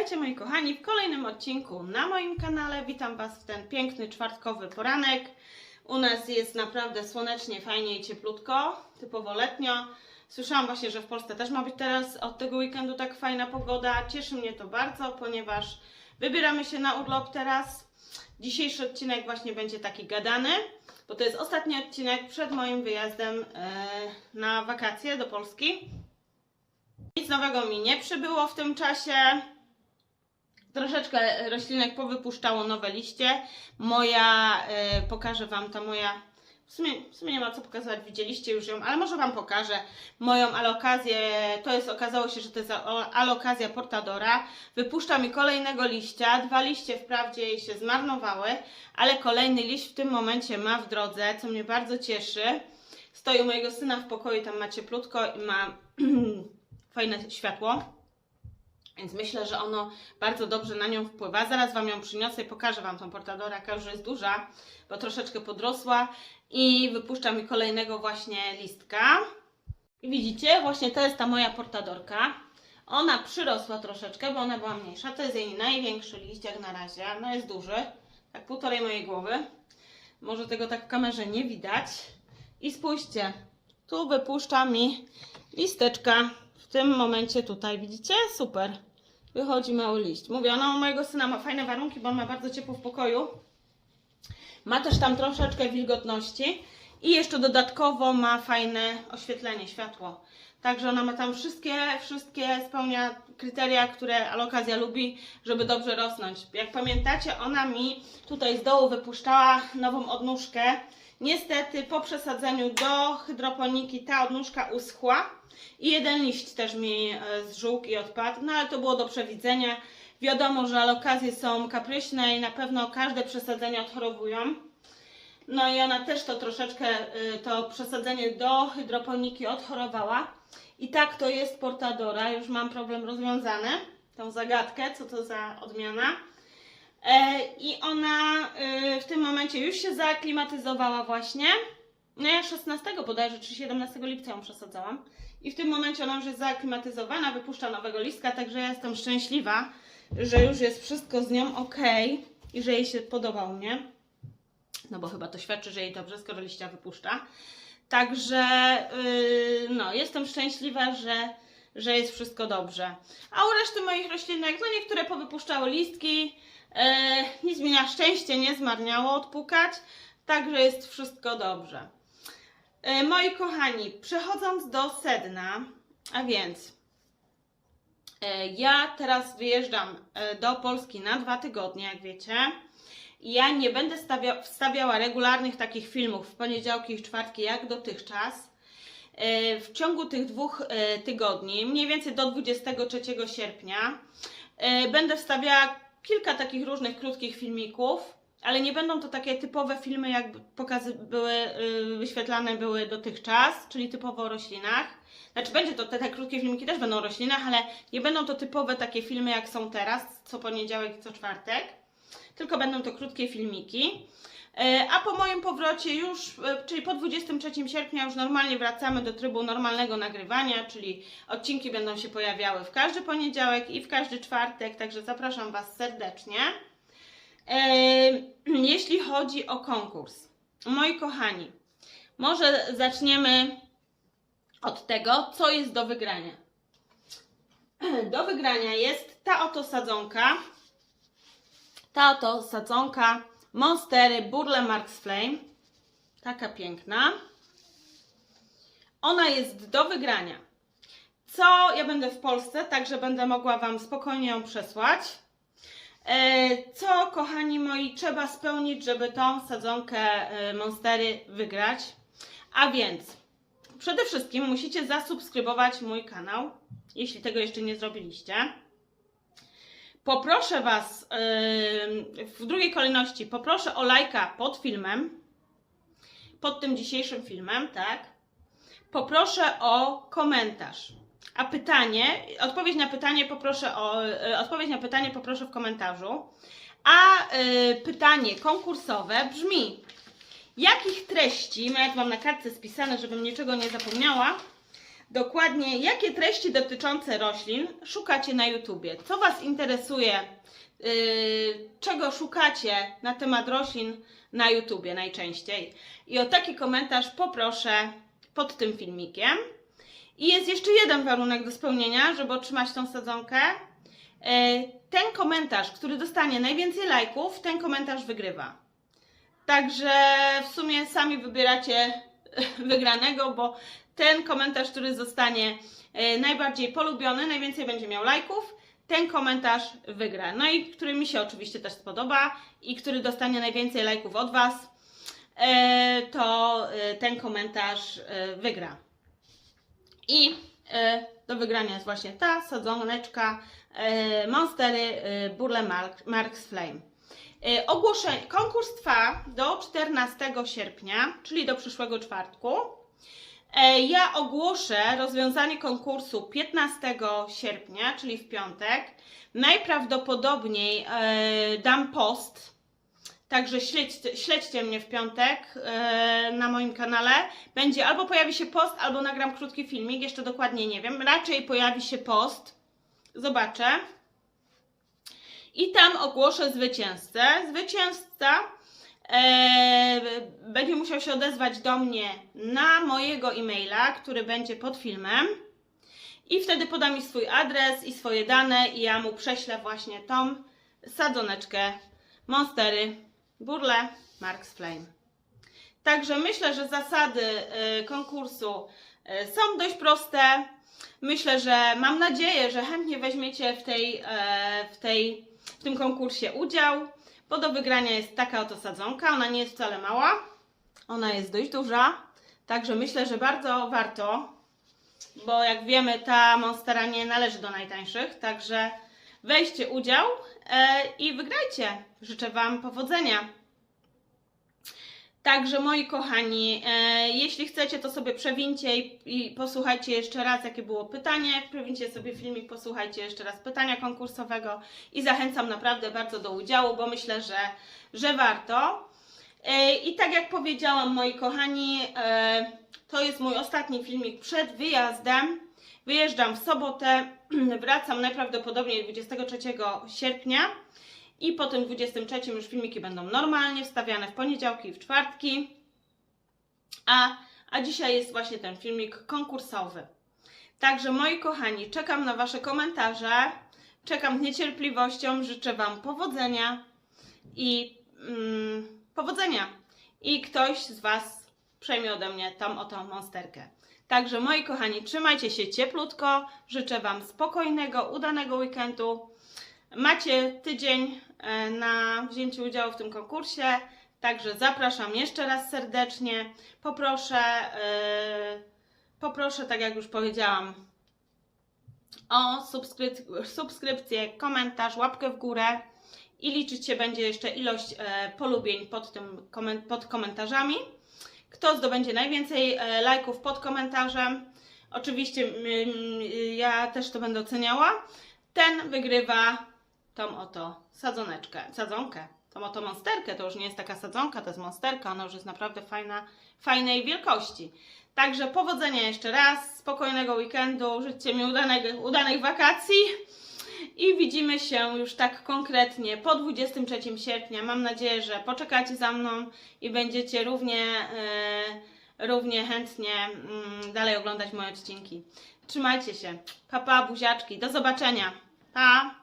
Witajcie moi kochani w kolejnym odcinku na moim kanale. Witam Was w ten piękny czwartkowy poranek. U nas jest naprawdę słonecznie, fajnie i cieplutko, typowo letnio. Słyszałam właśnie, że w Polsce też ma być teraz od tego weekendu tak fajna pogoda. Cieszy mnie to bardzo, ponieważ wybieramy się na urlop teraz. Dzisiejszy odcinek właśnie będzie taki gadany, bo to jest ostatni odcinek przed moim wyjazdem e, na wakacje do Polski. Nic nowego mi nie przybyło w tym czasie. Troszeczkę roślinek powypuszczało nowe liście. Moja, e, pokażę Wam ta moja, w sumie, w sumie nie ma co pokazywać, widzieliście już ją, ale może Wam pokażę moją alokazję. To jest, okazało się, że to jest alokazja Portadora. Wypuszcza mi kolejnego liścia. Dwa liście wprawdzie się zmarnowały, ale kolejny liść w tym momencie ma w drodze, co mnie bardzo cieszy. Stoi u mojego syna w pokoju, tam ma cieplutko i ma fajne światło. Więc myślę, że ono bardzo dobrze na nią wpływa. Zaraz Wam ją przyniosę i pokażę Wam tą portadorę, jaka już jest duża, bo troszeczkę podrosła i wypuszcza mi kolejnego właśnie listka. I widzicie, właśnie to jest ta moja portadorka. Ona przyrosła troszeczkę, bo ona była mniejsza. To jest jej największy liść jak na razie. No jest duży, tak półtorej mojej głowy. Może tego tak w kamerze nie widać. I spójrzcie, tu wypuszcza mi listeczka. W tym momencie tutaj, widzicie? Super. Wychodzi mały liść. Mówię, ona u mojego syna ma fajne warunki, bo on ma bardzo ciepło w pokoju. Ma też tam troszeczkę wilgotności i jeszcze dodatkowo ma fajne oświetlenie, światło. Także ona ma tam wszystkie, wszystkie spełnia kryteria, które alokazja lubi, żeby dobrze rosnąć. Jak pamiętacie, ona mi tutaj z dołu wypuszczała nową odnóżkę. Niestety po przesadzeniu do hydroponiki ta odnóżka uschła i jeden liść też mi e, zżółkł i odpadł, no ale to było do przewidzenia. Wiadomo, że alokazje są kapryśne i na pewno każde przesadzenie odchorowują. No i ona też to troszeczkę, y, to przesadzenie do hydroponiki odchorowała. I tak to jest Portadora. Już mam problem rozwiązany, tą zagadkę, co to za odmiana. E, I ona y, w tym momencie już się zaaklimatyzowała właśnie. No ja 16 bodajże, czy 17 lipca ją przesadzałam. I w tym momencie ona już jest zaaklimatyzowana, wypuszcza nowego listka, także ja jestem szczęśliwa, że już jest wszystko z nią ok i że jej się podoba u mnie. No bo chyba to świadczy, że jej dobrze, skoro liścia wypuszcza. Także yy, no, jestem szczęśliwa, że, że jest wszystko dobrze. A u reszty moich roślinek, no niektóre powypuszczały listki, yy, nic mi na szczęście nie zmarniało odpukać, także jest wszystko dobrze. Yy, moi kochani, przechodząc do sedna, a więc E, Ja teraz wyjeżdżam e, do Polski na dwa tygodnie, jak wiecie. Ja nie będę stawia, wstawiała regularnych takich filmów w poniedziałki i czwartki, jak dotychczas. E, W ciągu tych dwóch e, tygodni, mniej więcej do 23 sierpnia, e, będę wstawiała kilka takich różnych krótkich filmików, ale nie będą to takie typowe filmy, jak pokazy były, y, wyświetlane były dotychczas, czyli typowo o roślinach. Znaczy będzie to, te, te krótkie filmiki też będą o roślinach, ale nie będą to typowe takie filmy jak są teraz, co poniedziałek i co czwartek, tylko będą to krótkie filmiki. E, A po moim powrocie już, e, czyli po 23 sierpnia już normalnie wracamy do trybu normalnego nagrywania, czyli odcinki będą się pojawiały w każdy poniedziałek i w każdy czwartek, także zapraszam Was serdecznie. E, Jeśli chodzi o konkurs, moi kochani, może zaczniemy od tego, co jest do wygrania. Do wygrania jest ta oto sadzonka, ta oto sadzonka Monstery Burle Marks Flame, taka piękna. Ona jest do wygrania. Co ja będę w Polsce, także będę mogła Wam spokojnie ją przesłać. E, Co, kochani moi, trzeba spełnić, żeby tą sadzonkę e, Monstery wygrać? A więc, przede wszystkim musicie zasubskrybować mój kanał, jeśli tego jeszcze nie zrobiliście. Poproszę Was, w drugiej kolejności, poproszę o lajka pod filmem, pod tym dzisiejszym filmem, tak? Poproszę o komentarz. A pytanie, odpowiedź na pytanie poproszę o, yy, odpowiedź na pytanie poproszę w komentarzu. A yy, pytanie konkursowe brzmi: jakich treści, no ja tu mam na kartce spisane, żebym niczego nie zapomniała, dokładnie jakie treści dotyczące roślin szukacie na YouTubie. Co Was interesuje, yy, czego szukacie na temat roślin na YouTubie najczęściej. I o taki komentarz poproszę pod tym filmikiem. I jest jeszcze jeden warunek do spełnienia, żeby otrzymać tą sadzonkę. E, Ten komentarz, który dostanie najwięcej lajków, ten komentarz wygrywa. Także w sumie sami wybieracie wygranego, bo ten komentarz, który zostanie e, najbardziej polubiony, najwięcej będzie miał lajków, ten komentarz wygra. No i który mi się oczywiście też spodoba i który dostanie najwięcej lajków od Was, e, to e, ten komentarz wygra. I do wygrania jest właśnie ta sadzoneczka Monstery Burle Mark, Marks Flame. Ogłoszenie, konkurs trwa do 14 sierpnia, czyli do przyszłego czwartku. E, ja ogłoszę rozwiązanie konkursu 15 sierpnia, czyli w piątek. Najprawdopodobniej e, dam post Także śledźcie, śledźcie mnie w piątek e, na moim kanale. Będzie albo pojawi się post, albo nagram krótki filmik, jeszcze dokładnie nie wiem. Raczej pojawi się post. Zobaczę. I tam ogłoszę zwycięzcę. Zwycięzca będzie musiał się odezwać do mnie na mojego e-maila, który będzie pod filmem. I wtedy poda mi swój adres i swoje dane i ja mu prześlę właśnie tą sadzoneczkę Monstery Burle Marks Flame. Także myślę, że zasady y, konkursu y, są dość proste. Myślę, że mam nadzieję, że chętnie weźmiecie w, tej, e, w, tej, w tym konkursie udział, bo do wygrania jest taka oto sadzonka. Ona nie jest wcale mała, ona jest dość duża, także myślę, że bardzo warto, bo jak wiemy, ta monstera nie należy do najtańszych, także weźcie udział e, i wygrajcie. Życzę Wam powodzenia. Także moi kochani, e, jeśli chcecie, to sobie przewincie i, i posłuchajcie jeszcze raz, jakie było pytanie. Przewincie sobie filmik, posłuchajcie jeszcze raz pytania konkursowego i zachęcam naprawdę bardzo do udziału, bo myślę, że, że warto. E, I tak jak powiedziałam, moi kochani, e, to jest mój ostatni filmik przed wyjazdem. Wyjeżdżam w sobotę, wracam najprawdopodobniej 23 sierpnia. I po tym 23 już filmiki będą normalnie wstawiane w poniedziałki i w czwartki. A, a dzisiaj jest właśnie ten filmik konkursowy. Także moi kochani, czekam na Wasze komentarze. Czekam z niecierpliwością. Życzę Wam powodzenia i mm, powodzenia. I ktoś z Was przejmie ode mnie tą oto monsterkę. Także moi kochani, trzymajcie się cieplutko. Życzę Wam spokojnego, udanego weekendu. Macie tydzień e, na wzięcie udziału w tym konkursie, także zapraszam jeszcze raz serdecznie. Poproszę, e, poproszę, tak jak już powiedziałam, o subskryp- subskrypcję, komentarz, łapkę w górę i liczyć się będzie jeszcze ilość e, polubień pod, tym, pod komentarzami. Kto zdobędzie najwięcej lajków pod komentarzem, oczywiście mm, ja też to będę oceniała, ten wygrywa tą oto sadzoneczkę, sadzonkę, tą oto monsterkę, to już nie jest taka sadzonka, to jest monsterka, ona już jest naprawdę fajna, fajnej wielkości. Także powodzenia jeszcze raz, spokojnego weekendu, życzcie mi udanej, udanych wakacji i widzimy się już tak konkretnie po 23 sierpnia. Mam nadzieję, że poczekacie za mną i będziecie równie, e, równie chętnie mm, dalej oglądać moje odcinki. Trzymajcie się. Papa, pa, buziaczki. Do zobaczenia. Pa!